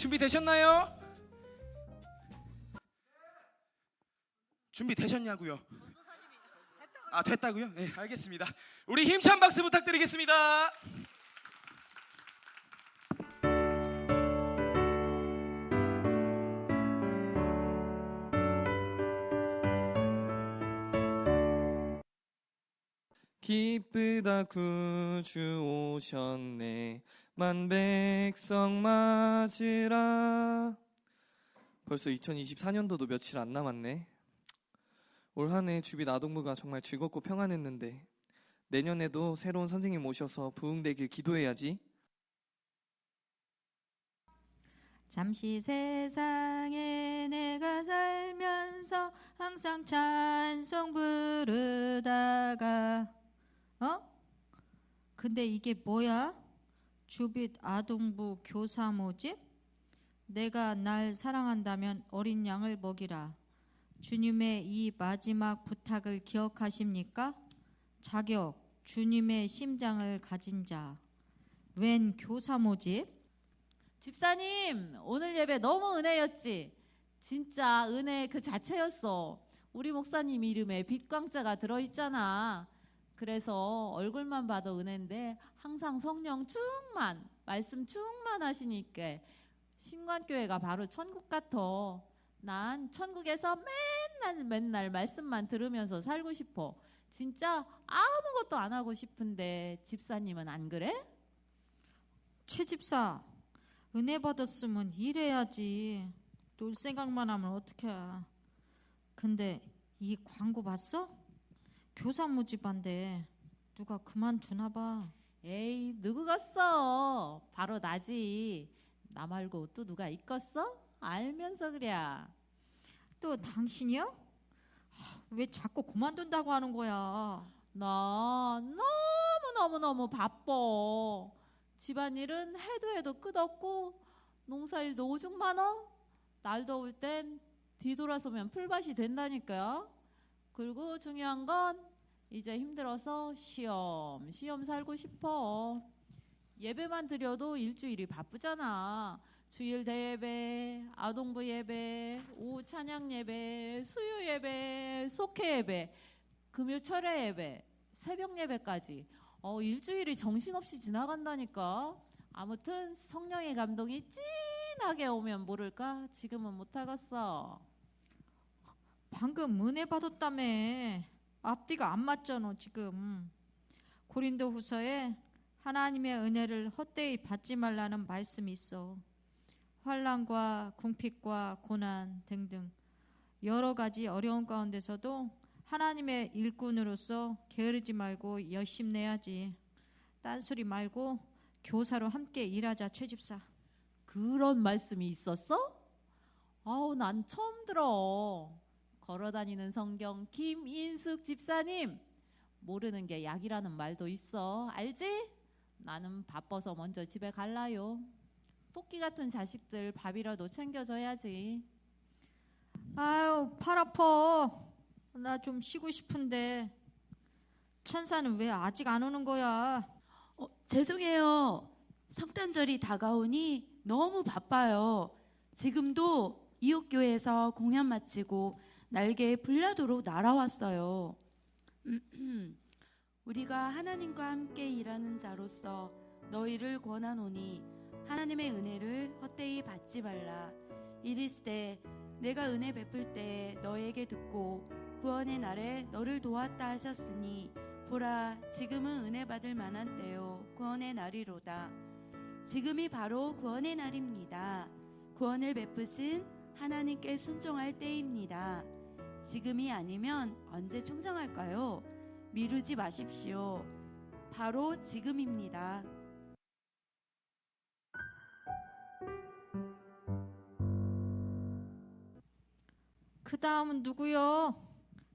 준비되셨나요? 준비되셨냐고요? 아 됐다고요? 네 알겠습니다. 우리 힘찬 박수 부탁드리겠습니다. 기쁘다 구주 오셨네 만 백성 맞으라 벌써 2024년도도 며칠 안 남았네 올 한 해 주비 아동부가 정말 즐겁고 평안했는데 내년에도 새로운 선생님 오셔서 부흥되길 기도해야지 잠시 세상에 내가 살면서 항상 찬송 부르다가 어? 근데 이게 뭐야? 주빛 아동부 교사 모집? 내가 날 사랑한다면 어린 양을 먹이라. 주님의 이 마지막 부탁을 기억하십니까? 자격, 주님의 심장을 가진 자. 웬 교사 모집? 집사님, 오늘 예배 너무 은혜였지? 진짜 은혜 그 자체였어. 우리 목사님 이름에 빛광자가 들어있잖아. 그래서 얼굴만 봐도 은혜인데 항상 성령 충만, 말씀 충만하시니까 신관교회가 바로 천국 같아. 난 천국에서 맨날 맨날 말씀만 들으면서 살고 싶어. 진짜 아무것도 안 하고 싶은데 집사님은 안 그래? 최 집사 은혜 받았으면 일해야지 놀 생각만 하면 어떡해 근데 이 광고 봤어? 교사 모집한데 누가 그만두나 봐. 에이 누구겠어? 바로 나지. 나 말고 또 누가 있겠어? 알면서 그래. 또 당신이요? 하, 왜 자꾸 그만둔다고 하는 거야? 나 너무 너무 너무 바빠. 집안일은 해도 해도 끝없고 농사일도 오죽 많아. 날 더울 땐 뒤돌아서면 풀밭이 된다니까 그리고 중요한 건 이제 힘들어서 시험 시험 살고 싶어. 예배만 드려도 일주일이 바쁘잖아. 주일 대예배 아동부 예배 오후 찬양 예배 수요 예배 속회 예배 금요 철회 예배 새벽 예배까지. 어 일주일이 정신없이 지나간다니까. 아무튼 성령의 감동이 진하게 오면 모를까? 지금은 못하겠어. 방금 은혜 받았다며 앞뒤가 안 맞잖아 지금. 고린도 후서에 하나님의 은혜를 헛되이 받지 말라는 말씀이 있어. 환란과 궁핍과 고난 등등 여러 가지 어려운 가운데서도 하나님의 일꾼으로서 게으르지 말고 열심 내야지. 딴소리 말고 교사로 함께 일하자 최집사. 그런 말씀이 있었어? 아우 난 처음 들어 걸어다니는 성경 김인숙 집사님. 모르는 게 약이라는 말도 있어. 알지? 나는 바빠서 먼저 집에 갈라요. 토끼 같은 자식들 밥이라도 챙겨줘야지. 아유 팔 아파. 나 좀 쉬고 싶은데. 천사는 왜 아직 안 오는 거야? 어, 죄송해요. 성탄절이 다가오니 너무 바빠요. 지금도 이옥교에서 공연 마치고 날개 불라도로 날아왔어요. 우리가 하나님과 함께 일하는 자로서 너희를 권하노니 하나님의 은혜를 헛되이 받지 말라. 이리스되 내가 은혜 베풀 때 너에게 듣고 구원의 날에 너를 도왔다 하셨으니 보라 지금은 은혜 받을 만한 때요 구원의 날이로다 지금이 바로 구원의 날입니다 구원을 베푸신 하나님께 순종할 때입니다 지금이 아니면 언제 충성할까요? 미루지 마십시오. 바로 지금입니다. 그 다음은 누구요?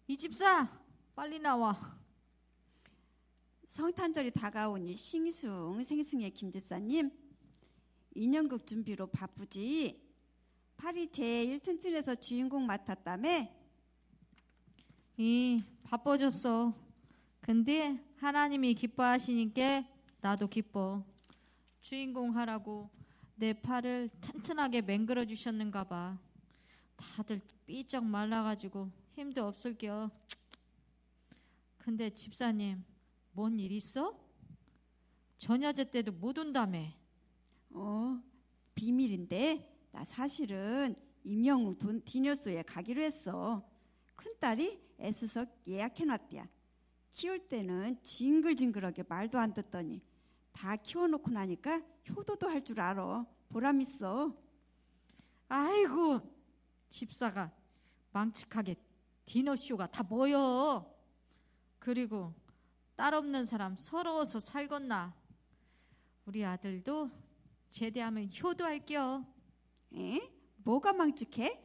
이 집사 빨리 나와. 성탄절이 다가오니 싱숭 생숭의 김 집사님. 인형극 준비로 바쁘지. 파리 제일 튼튼해서 주인공 맡았다며 이 바빠졌어. 근데 하나님이 기뻐하시니까 나도 기뻐. 주인공 하라고 내 팔을 튼튼하게 맹글어 주셨는가 봐. 다들 삐쩍 말라가지고 힘도 없을겨. 근데 집사님, 뭔 일 있어? 전야제 때도 못 온다며. 어, 비밀인데 나 사실은 임영웅 돈 디너스에 가기로 했어. 큰딸이 애써서 예약해놨대야. 키울 때는 징글징글하게 말도 안 듣더니 다 키워놓고 나니까 효도도 할 줄 알아. 보람 있어. 아이고, 집사가 망측하게 디너쇼가 다 뭐여. 그리고 딸 없는 사람 서러워서 살겄나. 우리 아들도 제대하면 효도할겨. 에? 뭐가 망측해?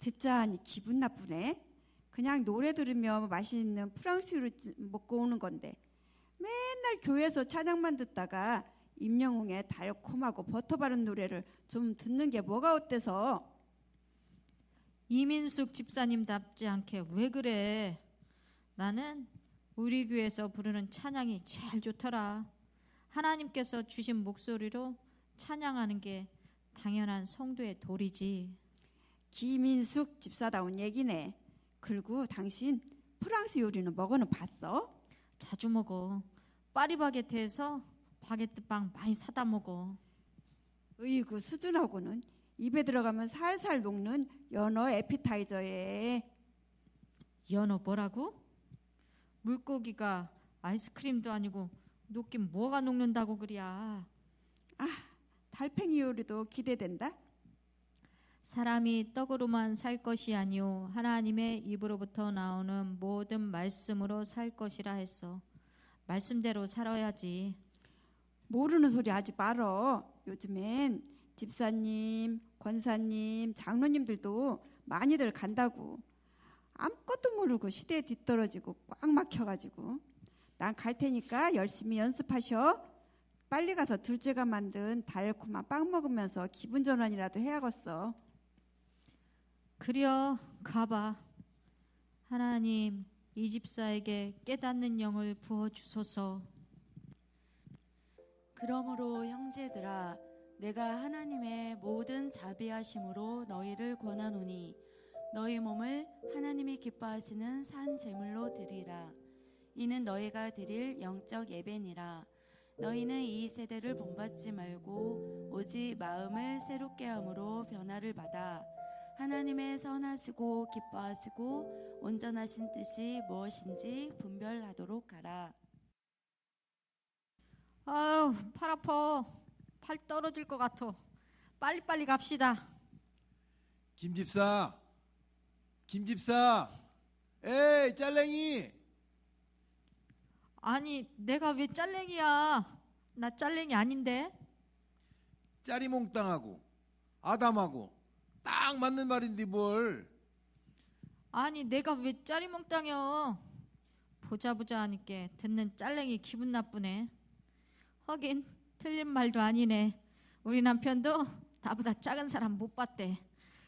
듣자 하니 기분 나쁘네. 그냥 노래 들으며 맛있는 프랑스유를 먹고 오는 건데 맨날 교회에서 찬양만 듣다가 임영웅의 달콤하고 버터 바른 노래를 좀 듣는 게 뭐가 어때서? 이민숙 집사님답지 않게 왜 그래? 나는 우리 교회에서 부르는 찬양이 제일 좋더라. 하나님께서 주신 목소리로 찬양하는 게 당연한 성도의 도리지. 김인숙 집사다운 얘기네. 그리고 당신 프랑스 요리는 먹어는 봤어? 자주 먹어. 파리바게트에서 바게트 빵 많이 사다 먹어. 으이구 수준하고는 입에 들어가면 살살 녹는 연어 에피타이저에 연어 뭐라고? 물고기가 아이스크림도 아니고 녹긴 뭐가 녹는다고 그리야. 달팽이 요리도 기대된다. 사람이 떡으로만 살 것이 아니요 하나님의 입으로부터 나오는 모든 말씀으로 살 것이라 했어. 말씀대로 살아야지. 모르는 소리 하지 말어. 요즘엔 집사님, 권사님, 장로님들도 많이들 간다고. 아무것도 모르고 시대에 뒤떨어지고 꽉 막혀가지고. 난 갈 테니까 열심히 연습하셔. 빨리 가서 둘째가 만든 달콤한 빵 먹으면서 기분 전환이라도 해야겠어. 그려 가봐. 하나님 이 집사에게 깨닫는 영을 부어 주소서. 그러므로 형제들아 내가 하나님의 모든 자비하심으로 너희를 권하노니 너희 몸을 하나님이 기뻐하시는 산 제물로 드리라 이는 너희가 드릴 영적 예배니라 너희는 이 세대를 본받지 말고 오직 마음을 새롭게 함으로 변화를 받아 하나님의 선하시고 기뻐하시고 온전하신 뜻이 무엇인지 분별하도록 하라 아유 팔 아파. 팔 떨어질 것 같아. 빨리빨리 갑시다. 김 집사, 김 집사, 에이 짤랭이, 아니 내가 왜 짤랭이야? 나 짤랭이 아닌데. 짜리몽땅하고 아담하고 딱 맞는 말인데 뭘? 아니 내가 왜 짜리몽땅이여? 보자 보자 하니까 듣는 짤랭이 기분 나쁘네. 하긴 틀린 말도 아니네. 우리 남편도 나보다 작은 사람 못 봤대.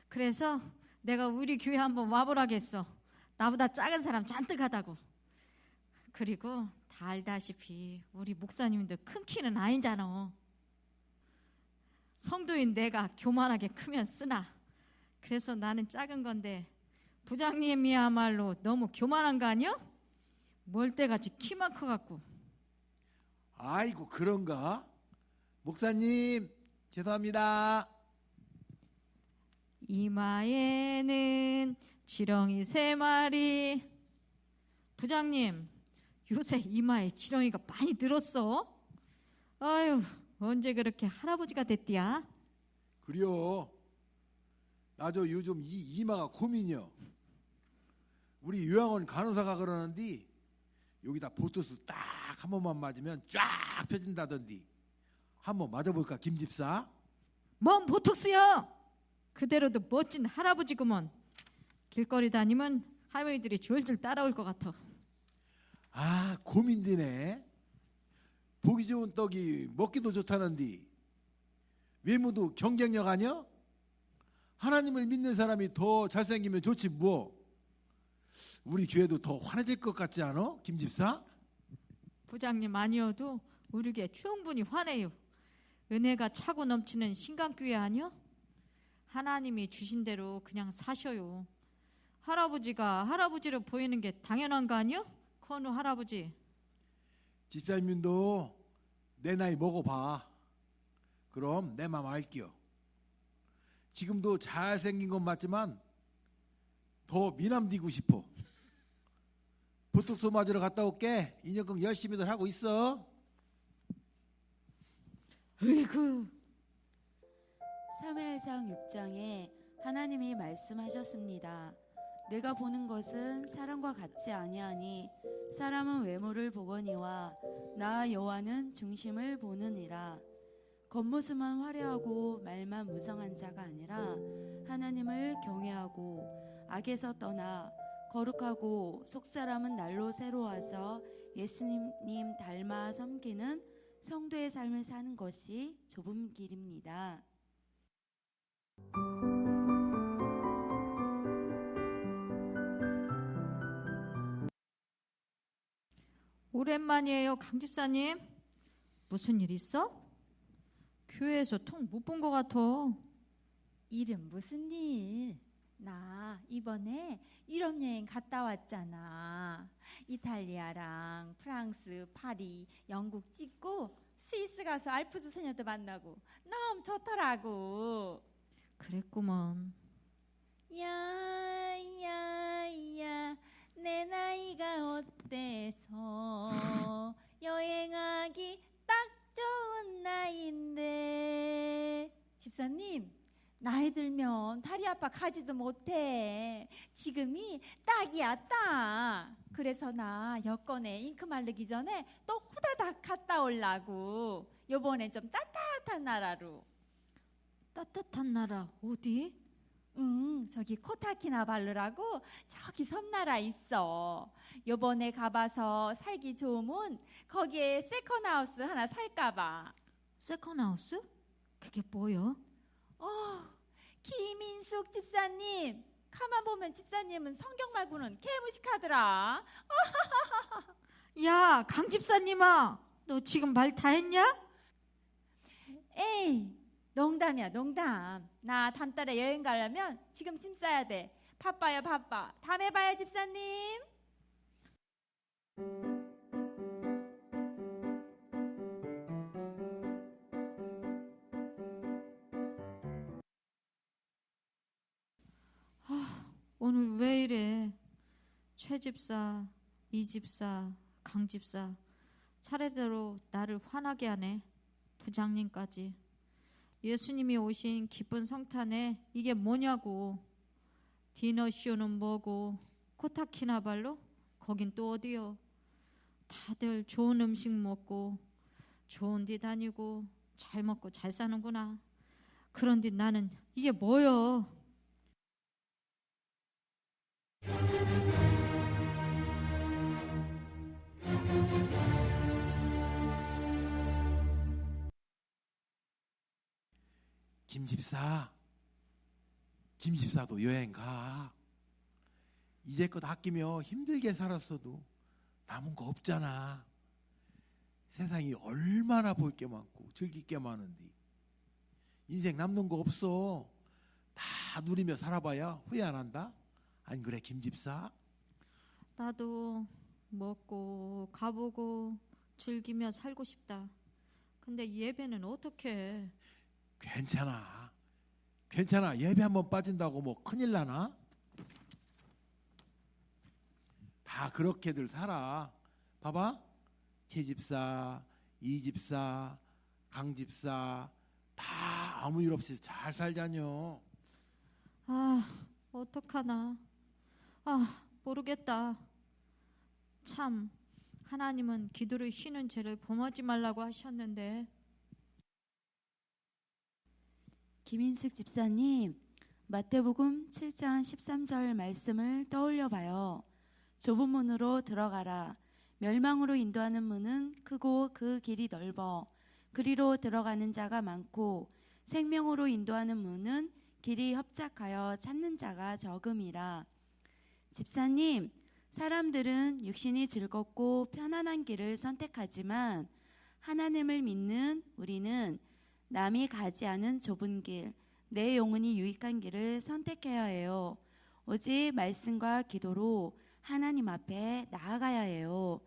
그래서 내가 우리 교회 한번 와보라겠어. 나보다 작은 사람 잔뜩 하다고. 그리고 다 알다시피 우리 목사님도 큰 키는 아니잖아. 성도인 내가 교만하게 크면 쓰나. 그래서 나는 작은 건데 부장님이야말로 너무 교만한 거 아니야? 멀때같이 키만 커갖고 아이고 그런가? 목사님 죄송합니다. 이마에는 지렁이 세 마리 부장님 요새 이마에 지렁이가 많이 늘었어 아유 언제 그렇게 할아버지가 됐디야 그래요. 나 저 요즘 이 이마가 고민이요. 우리 요양원 간호사가 그러는데 여기다 보토스 딱 한 번만 맞으면 쫙 펴진다던디. 한번 맞아볼까 김 집사? 뭔 보톡스야 그대로도 멋진 할아버지구먼 길거리 다니면 할머니들이 줄줄 따라올 것 같아 아 고민되네. 보기 좋은 떡이 먹기도 좋다는디. 외모도 경쟁력 아니야? 하나님을 믿는 사람이 더 잘생기면 좋지 뭐. 우리 교회도 더 환해질 것 같지 않아? 김 집사? 부장님 아니어도 우리 게 충분히 화내요 은혜가 차고 넘치는 신강교회 아니요? 하나님이 주신 대로 그냥 사셔요. 할아버지가 할아버지로 보이는 게 당연한 거 아니요? 건우 할아버지. 집사님도 내 나이 먹어봐. 그럼 내맘 알게요. 지금도 잘생긴 건 맞지만 더 미남되고 싶어. 보톡스 맞으러 갔다 올게. 인형극 열심히들 하고 있어. 으이구. 사무엘상 6장에 하나님이 말씀하셨습니다. 내가 보는 것은 사람과 같지 아니하니 사람은 외모를 보거니와 나 여호와는 중심을 보느니라. 겉모습만 화려하고 말만 무성한 자가 아니라 하나님을 경외하고 악에서 떠나 거룩하고 속사람은 날로 새로워서 예수님 닮아 섬기는 성도의 삶을 사는 것이 좁은 길입니다. 오랜만이에요, 강 집사님. 무슨 일 있어? 교회에서 통 못 본 것 같아. 일은 무슨 일? 나 이번에 유럽 여행 갔다 왔잖아. 이탈리아랑 프랑스, 파리, 영국 찍고 스위스 가서 알프스 소녀도 만나고 너무 좋더라고. 그랬구먼. 야야야 내 나이가 어때서 집사님 나이 들면 다리 아파 가지도 못해 지금이 딱이야 딱 그래서 나 여권에 잉크 마르기 전에 또 후다닥 갔다 올라고 요번엔 좀 따뜻한 나라로 따뜻한 나라 어디? 응, 저기 코타키나발루라고 저기 섬나라 있어. 요번에 가봐서 살기 좋으면 거기에 세컨하우스 하나 살까봐. 세컨하우스? 그게 뭐여? 어, 김인숙 집사님. 가만 보면 집사님은 성경 말고는 개무식하더라. 야, 강 집사님아, 너 지금 말 다 했냐? 에이, 농담이야, 농담. 나 다음 달에 여행 가려면 지금 짐 싸야 돼. 바빠요, 바빠. 다음에 봐요, 집사님. 최 집사, 이 집사, 강 집사 차례대로 나를 화나게 하네. 부장님까지. 예수님이 오신 기쁜 성탄에 이게 뭐냐고. 디너쇼는 뭐고 코타키나발루? 거긴 또 어디요? 다들 좋은 음식 먹고 좋은 데 다니고 잘 먹고 잘 사는구나. 그런데 나는 이게 뭐여? 김집사, 김집사도 여행 가. 이제껏 아끼며 힘들게 살았어도 남은 거 없잖아. 세상이 얼마나 볼 게 많고 즐길 게 많은데 인생 남는 거 없어. 다 누리며 살아봐야 후회 안 한다. 안 그래 김집사? 나도 먹고 가보고 즐기며 살고 싶다. 근데 예배는 어떻게 해? 괜찮아. 괜찮아. 예배 한 번 빠진다고 뭐 큰일 나나? 다 그렇게들 살아. 봐봐. 제 집사, 이 집사, 강 집사 다 아무 일 없이 잘 살자뇨. 아, 어떡하나. 아, 모르겠다. 참, 하나님은 기도를 쉬는 죄를 범하지 말라고 하셨는데, 김인숙 집사님, 마태복음 7장 13절 말씀을 떠올려 봐요. 좁은 문으로 들어가라. 멸망으로 인도하는 문은 크고 그 길이 넓어. 그리로 들어가는 자가 많고 생명으로 인도하는 문은 길이 협착하여 찾는 자가 적음이라. 집사님, 사람들은 육신이 즐겁고 편안한 길을 선택하지만 하나님을 믿는 우리는 남이 가지 않은 좁은 길, 내 영혼이 유익한 길을 선택해야 해요. 오직 말씀과 기도로 하나님 앞에 나아가야 해요.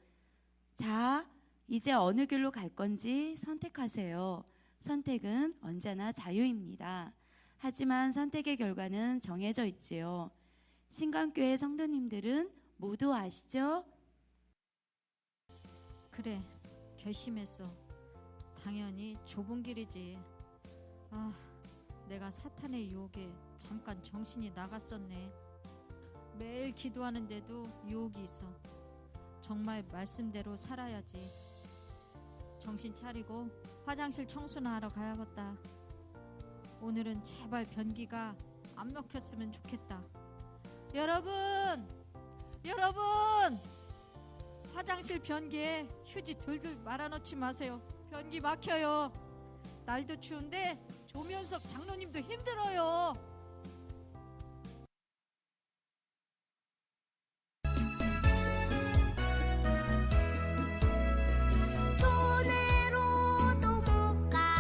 자, 이제 어느 길로 갈 건지 선택하세요. 선택은 언제나 자유입니다. 하지만 선택의 결과는 정해져 있지요. 신강교회 성도님들은 모두 아시죠? 그래 결심했어. 당연히 좁은 길이지. 아 내가 사탄의 유혹에 잠깐 정신이 나갔었네. 매일 기도하는데도 유혹이 있어. 정말 말씀대로 살아야지. 정신 차리고 화장실 청소나 하러 가야겠다. 오늘은 제발 변기가 안 막혔으면 좋겠다. 여러분 여러분 화장실 변기에 휴지 들들 말아넣지 마세요. 변기 막혀요. 날도 추운데 조면석 장로님도 힘들어요.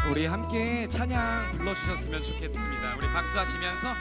우리 함께 찬양 불러주셨으면 좋겠습니다. 우리 박수하시면서